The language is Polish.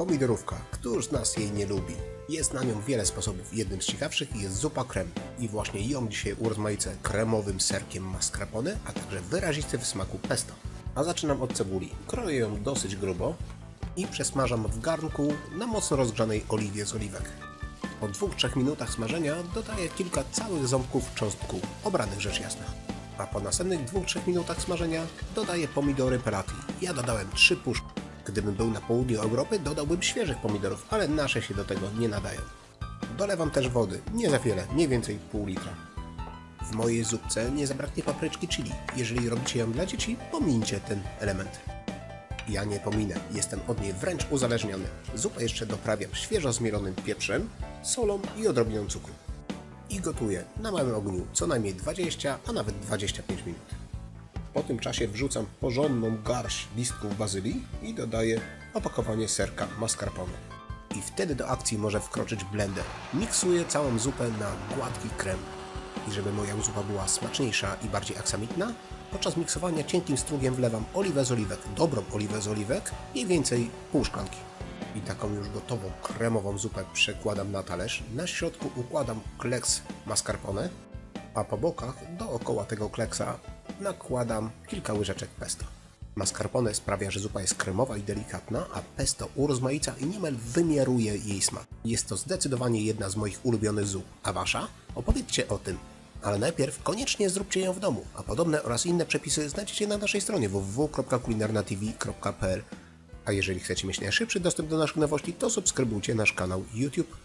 Pomidorówka. Któż z nas jej nie lubi? Jest na nią wiele sposobów. Jednym z ciekawszych jest zupa krem. I właśnie ją dzisiaj urozmaicę kremowym serkiem mascarpone, a także wyrazisty w smaku pesto. A zaczynam od cebuli. Kroję ją dosyć grubo i przesmażam w garnku na mocno rozgrzanej oliwie z oliwek. Po 2-3 minutach smażenia dodaję kilka całych ząbków czosnku, obranych rzecz jasna. A po następnych 2-3 minutach smażenia dodaję pomidory pelati. Ja dodałem 3 puszki. Gdybym był na południu Europy, dodałbym świeżych pomidorów, ale nasze się do tego nie nadają. Dolewam też wody, nie za wiele, mniej więcej pół litra. W mojej zupce nie zabraknie papryczki chili. Jeżeli robicie ją dla dzieci, pomińcie ten element. Ja nie pominę, jestem od niej wręcz uzależniony. Zupę jeszcze doprawiam świeżo zmielonym pieprzem, solą i odrobiną cukru. I gotuję na małym ogniu co najmniej 20, a nawet 25 minut. Po tym czasie wrzucam porządną garść listków bazylii i dodaję opakowanie serka mascarpone. I wtedy do akcji może wkroczyć blender. Miksuję całą zupę na gładki krem. I żeby moja zupa była smaczniejsza i bardziej aksamitna, podczas miksowania cienkim strugiem wlewam oliwę z oliwek, dobrą oliwę z oliwek, mniej więcej pół szklanki. I taką już gotową, kremową zupę przekładam na talerz. Na środku układam kleks mascarpone, a po bokach dookoła tego kleksa nakładam kilka łyżeczek pesto. Mascarpone sprawia, że zupa jest kremowa i delikatna, a pesto urozmaica i niemal wymiaruje jej smak. Jest to zdecydowanie jedna z moich ulubionych zup. A wasza? Opowiedzcie o tym. Ale najpierw koniecznie zróbcie ją w domu, a podobne oraz inne przepisy znajdziecie na naszej stronie www.kulinarnatv.pl A jeżeli chcecie mieć najszybszy dostęp do naszych nowości, to subskrybujcie nasz kanał YouTube